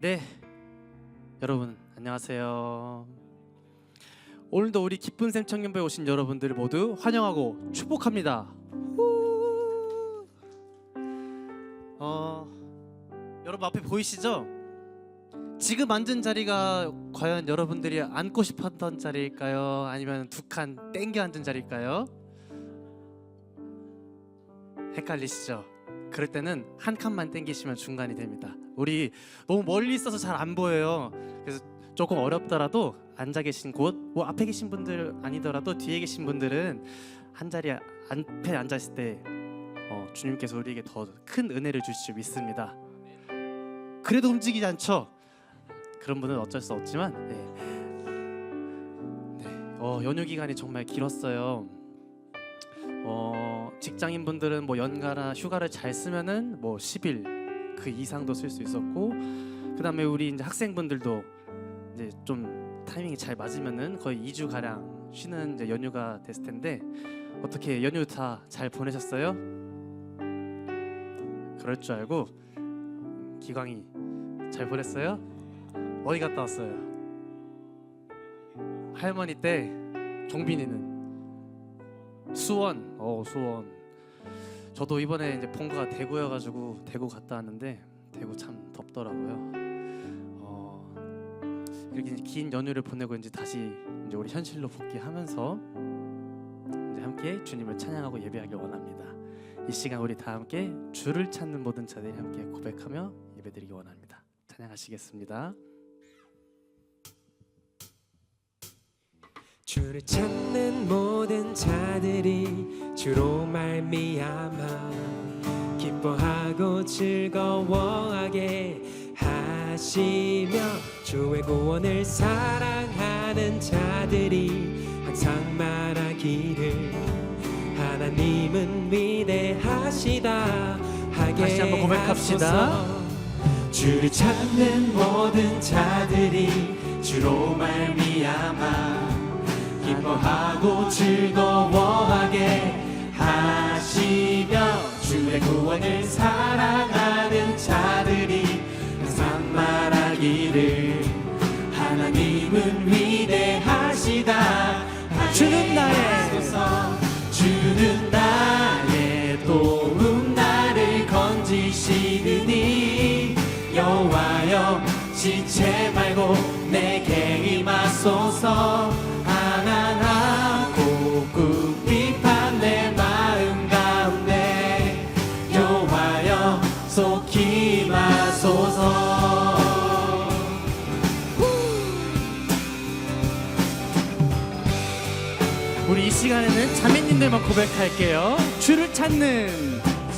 네, 여러분 안녕하세요. 오늘도 우리 기쁜 샘 청년부에 오신 여러분들 모두 환영하고 축복합니다. 후! 어, 여러분 앞에 보이시죠? 지금 앉은 자리가 과연 여러분들이 앉고 싶었던 자리일까요? 아니면 두 칸 땡겨 앉은 자리일까요? 헷갈리시죠? 그럴 때는 한 칸만 땡기시면 중간이 됩니다. 우리 너무 멀리 있어서 잘 안 보여요. 그래서 조금 어렵더라도 앉아 계신 곳, 뭐 앞에 계신 분들 아니더라도 뒤에 계신 분들은 한 자리에 앞에 앉아 있을 때 어, 주님께서 우리에게 더 큰 은혜를 주실 줄 믿습니다. 그래도 움직이지 않죠. 그런 분은 어쩔 수 없지만, 네. 네. 어, 연휴 기간이 정말 길었어요. 어, 직장인 분들은 뭐 연가나 휴가를 잘 쓰면은 뭐 10일 그 이상도 쓸 수 있었고 그다음에 우리 이제 학생분들도 이제 좀 타이밍이 잘 맞으면은 거의 2주 가량 쉬는 이제 연휴가 됐을 텐데 어떻게 연휴 다 잘 보내셨어요? 그럴 줄 알고 기광이 잘 보냈어요? 어디 갔다 왔어요? 할머니 때 종빈이는 수원, 어 수원. 저도 이번에 이제 본가가 대구여가지고 대구 갔다 왔는데 대구 참 덥더라고요. 어 이렇게 이제 긴 연휴를 보내고 이제 다시 이제 우리 현실로 복귀하면서 이제 함께 주님을 찬양하고 예배하길 원합니다. 이 시간 우리 다 함께 주를 찾는 모든 자들이 함께 고백하며 예배드리기 원합니다. 찬양하시겠습니다. 주를 찾는 모든 자들이 주로 말미암아 기뻐하고 즐거워하게 하시며 주의 구원을 사랑하는 자들이 항상 말하기를 하나님은 위대하시다 하게 다시 한번 고백합시다. 주를 찾는 모든 자들이 주로 말미암아 기뻐하고 즐거워하게 하시며 주의 구원을 사랑하는 자들이 항상 말하기를 하나님은 위대하시다 주는 나의 하소서. 주는 나의 도움 나를 건지시느니 여호와여 지체 말고 내게 임하소서 우리 이 시간에는 자매님들만 고백할게요. 주를 찾는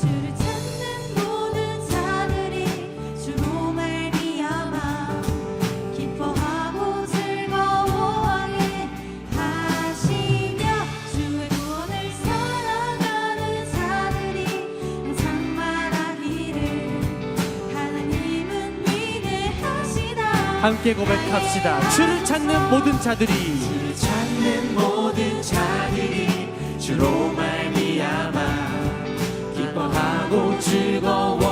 주를 찾는 모든 자들이 주로 말미암아 기뻐하고 즐거워하게 하시며 주의 구원을 사랑하는 자들이 항상 말하기를 하나님은 위대하시다 함께 고백합시다. 주를 찾는 모든 자들이 주로 말미암아 기뻐하고 즐거워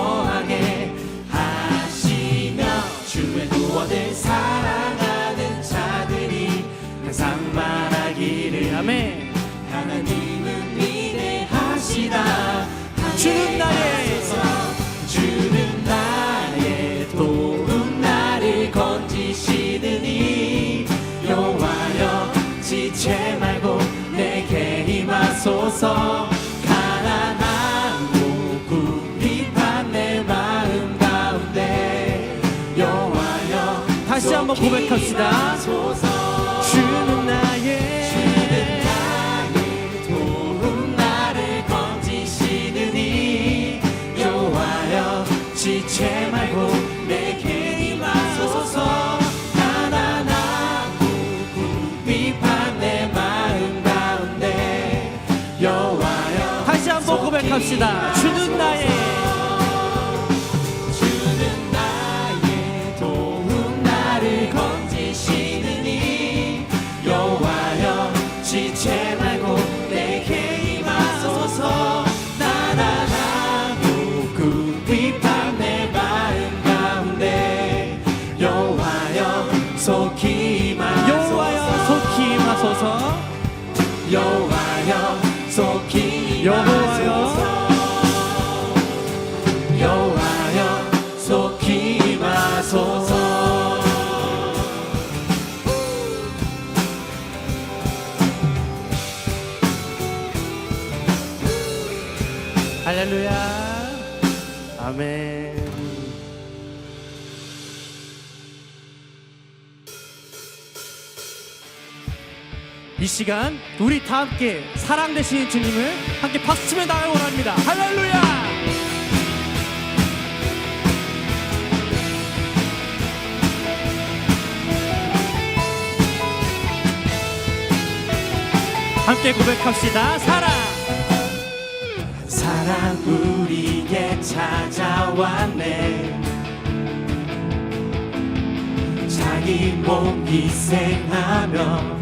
임하소서 가난하고 굽이한 내 마음 가운데 여호와여 다시 한번 고백합시다. 주는 나의 주는 나의 도움 나를 건지시느니 여호와여 지체 말고 한번 할렐루야. 아멘. 이 시간 우리 다 함께 사랑 되시는 주님을 함께 박수치며 나가기 원합니다. 할렐루야. 함께 고백합시다. 사랑 찾아왔네 자기 몸 희생하며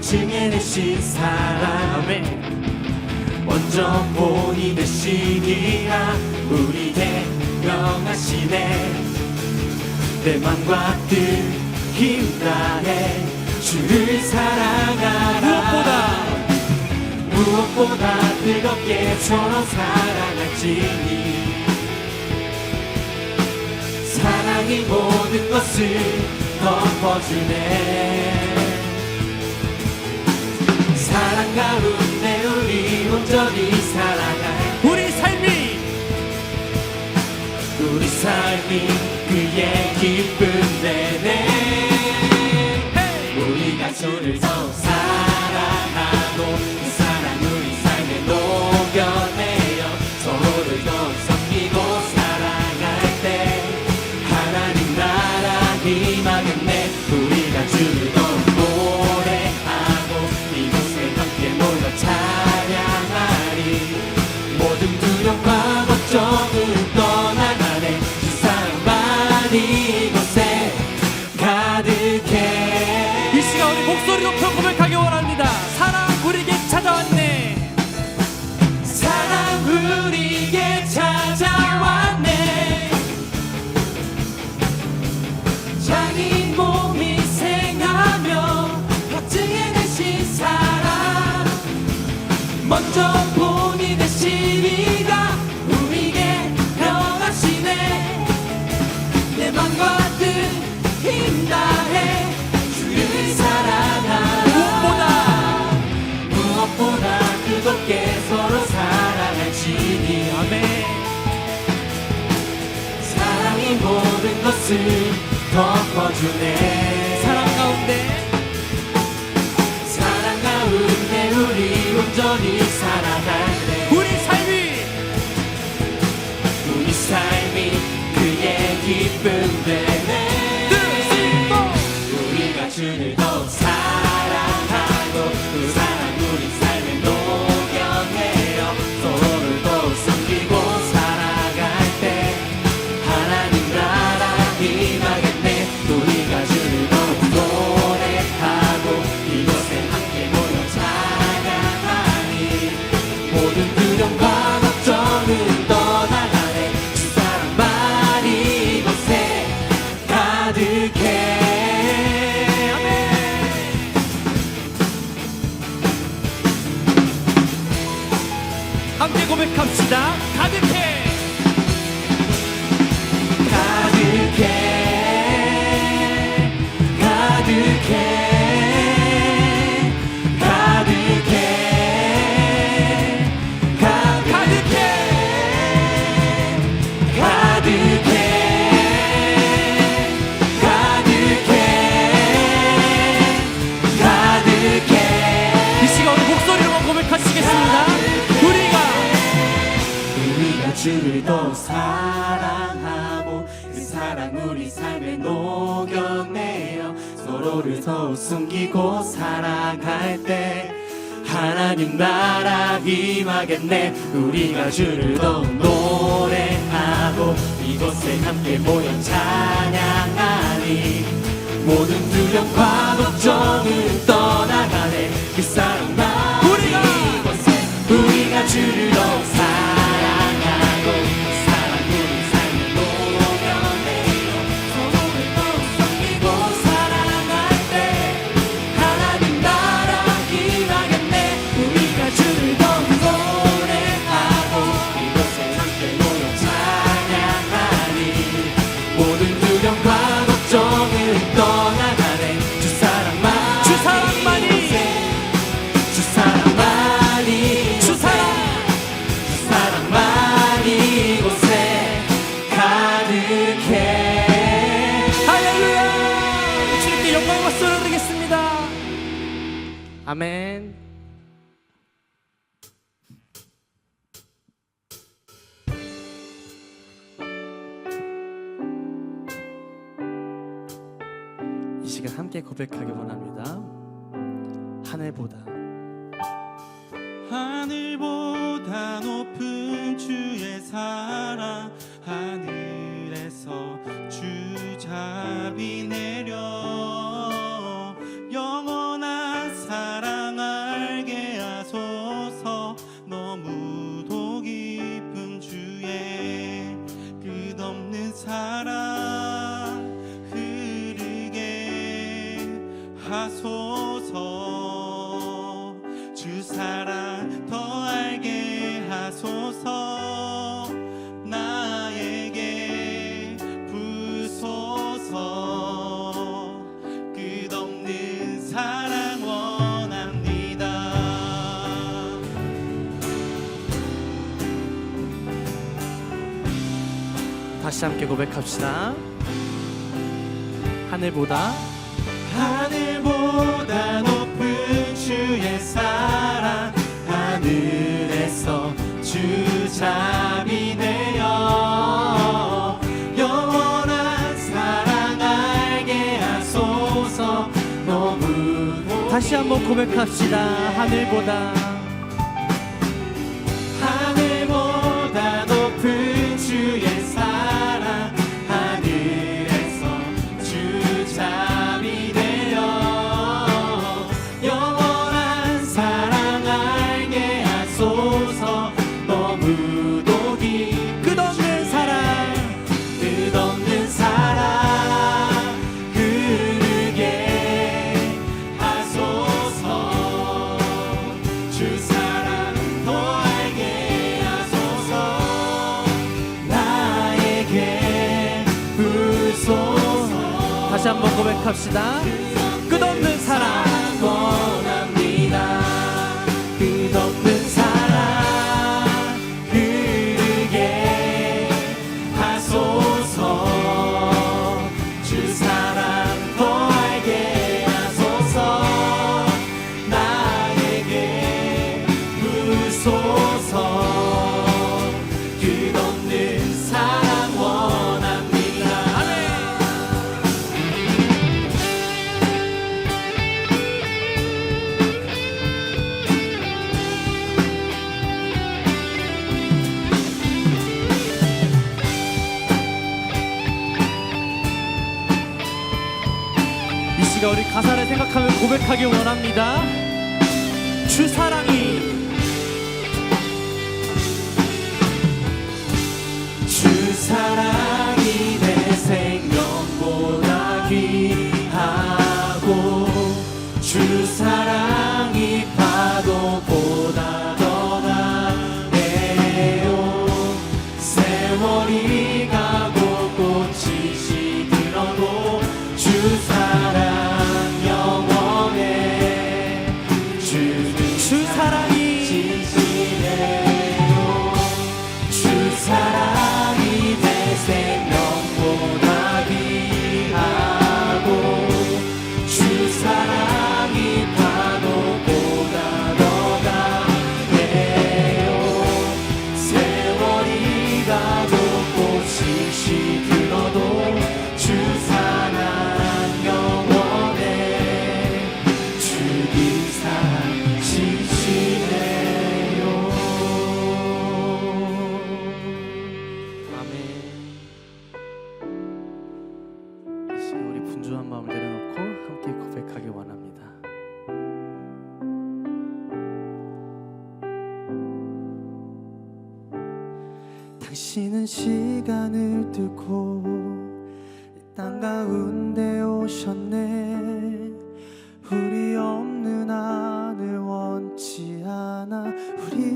증해내신 사랑 아멘. 먼저 본이 되시니라 우리의 명하시네 내 맘과 뜻 힘 다해 주를 사랑하라 무엇보다 무엇보다 뜨겁게 서로 사랑할지니 사랑이 모든 것을 덮어주네. 사랑 가운데 우리 온전히 살아갈 우리 삶이 우리 삶이 그의 기쁨 되네. 우리가 주를 더욱 사랑하고 먼저 본이 되시리가 우리에게 명하시네. 내 맘과 뜻 힘 다해 주를 사랑하라. 무엇보다 뜨겁게 서로 사랑할지니 아멘. 사랑이 모든 것을 덮어주네 그의 하겠네. 우리가 주를 더욱 노래하고 이곳에 함께 모여 찬양하니 모든 두려움과 걱정은 떠나가네. 그 아멘. 이 시간 함께 고백하기 원합니다. 하늘보다 하늘보다 높은 주의 사랑 주 사랑 더 알게 하소서. 나에게 부소서. 끝없는 사랑 원합니다. 다시 함께 고백합시다. 하늘보다 다시 한번 고백합시다. 하늘보다. 한번 고백합시다.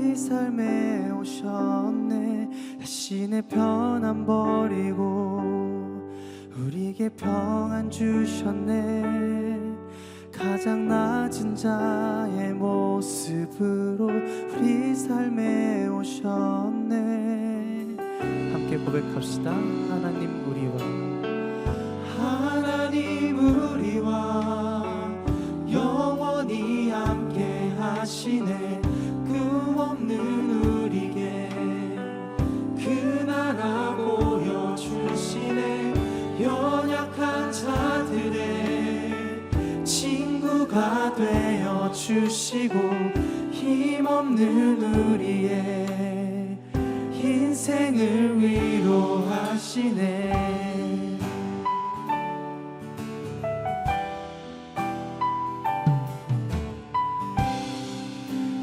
우리 삶에 오셨네. 다시 내 편안 버리고 우리에게 평안 주셨네. 가장 낮은 자의 모습으로 우리 삶에 오셨네. 함께 고백합시다. 하나님 우리와. 하나님 우리와. 친구가 되어 주시고 힘없는 우리의 인생을 위로하시네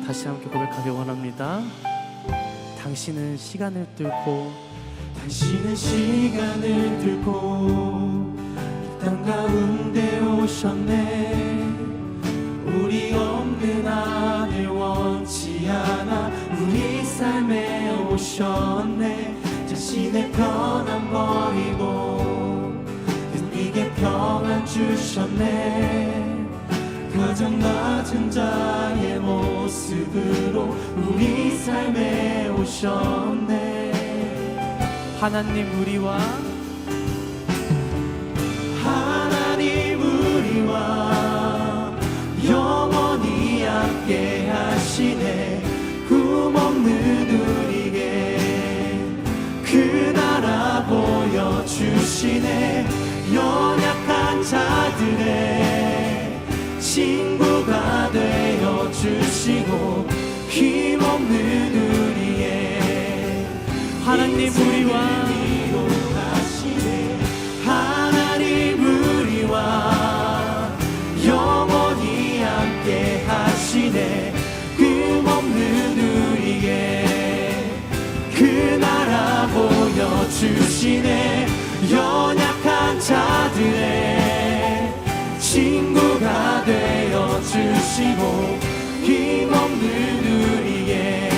다시 함께 고백하기 원합니다. 당신은 시간을 뚫고 당신은 시간을 뚫고 이 땅 가운데 오셨네 우리 없는 안을 원치 않아. 우리 삶에 오셨네. 자신의 편안 버리고 우리에게 평안 주셨네. 가장 낮은 자의 모습으로 우리 삶에 오셨네. 하나님 우리와 하나님 우리와 함께 하시네. 꿈없는 우리에게. 그 나라 보여주시네. 연약한 자들의 친구가 되어 주시고 힘없는 우리의 하나님 우리와 주시네. 연약한 자들의 친구가 되어 주시고 힘없는 우리의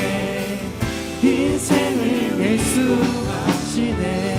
인생을 예수 하시네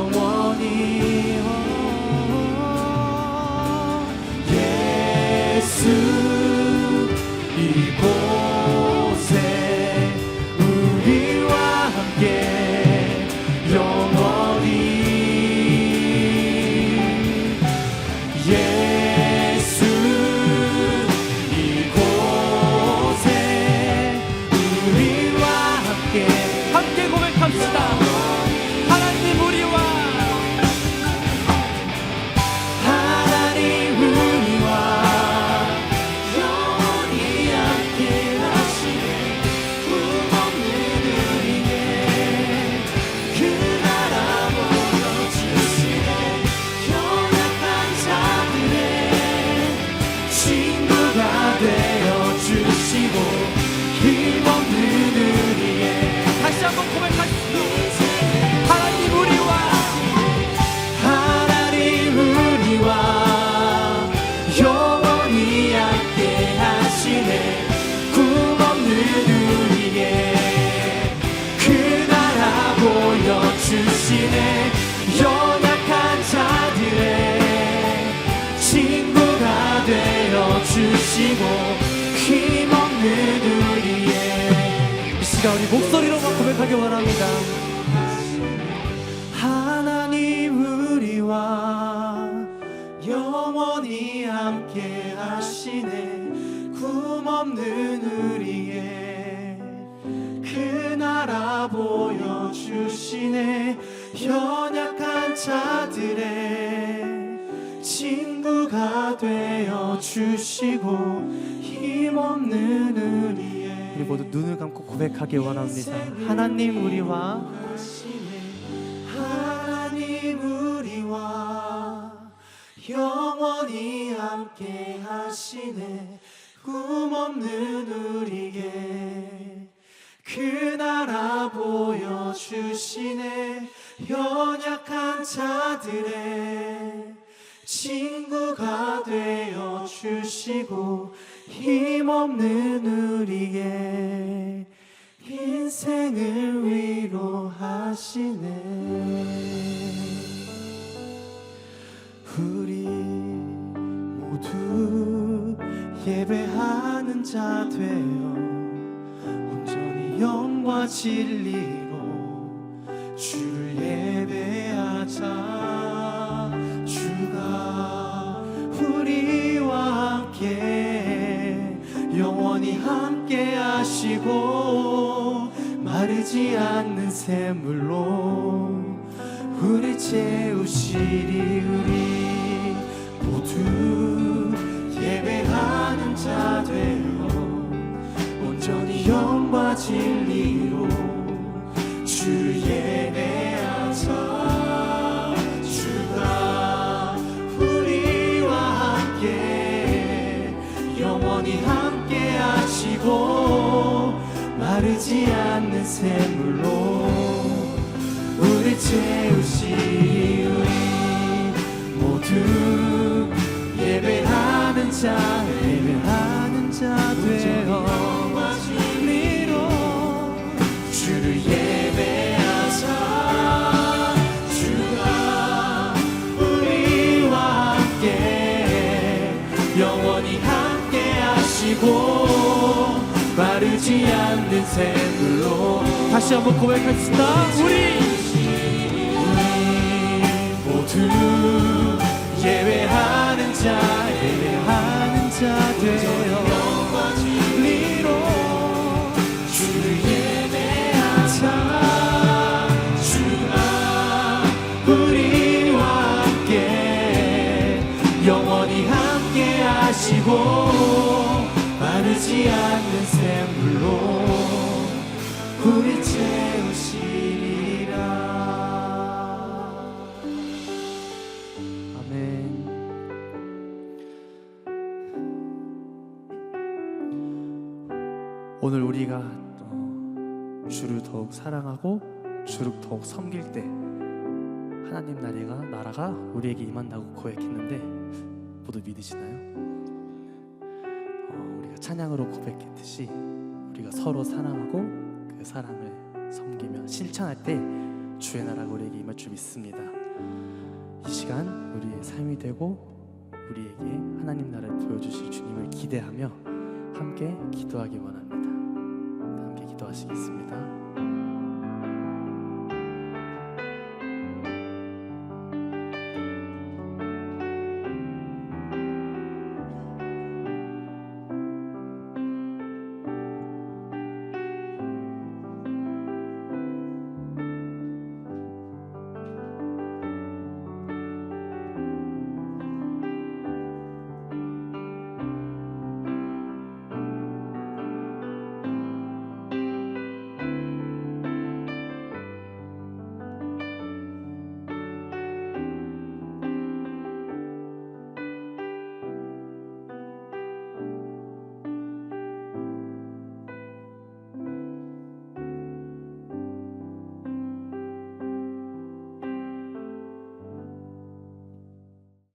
영원히. 예수 시간 우리 목소리로만 고백하기 원합니다. 하나님 우리와 영원히 함께 하시네 꿈없는 우리의 그 나라 보여주시네 연약한 자들의 친구가 되어 주시고 힘없는 우리 모두 눈을 감고 고백하기 원합니다. 하나님 우리와 하나님 우리와 영원히 함께 하시네 꿈없는 우리에게 그 나라 보여주시네 연약한 자들의 친구가 되어 주시고 힘없는 우리의 인생을 위로하시네. 우리 모두 예배하는 자 되어 진리로 주를 예배하자 함께 하시고 마르지 않는 샘물로 우리 채우시리 우리 모두 예배하는 자 되어 온전히 영과 진리 샘물로 우리 채우시 우리 모두 예배하는 자 예배하는 자 되어 진리로 주를 예배하자 주가 우리와 함께 영원히 함께 하시고 마르지 않는 샘물로. 다시 한번 고백하겠습니다. 우리 우리 모두 예배하는 자 예배하는 자 되어 진리로 주를 예배하자. 주가 우리와 함께 영원히 함께 하시고 마르지 않는 오늘 우리가 어, 주를 더욱 사랑하고 주를 더욱 섬길 때 하나님 나라가 나라가 우리에게 임한다고 고백했는데 모두 믿으시나요? 어, 우리가 찬양으로 고백했듯이 우리가 서로 사랑하고 그 사랑을 섬기며 실천할 때 주의 나라가 우리에게 임할 줄 믿습니다. 이 시간 우리의 삶이 되고 우리에게 하나님 나라를 보여주실 주님을 기대하며 함께 기도하기 원합니다. 함께 기도하시겠습니다.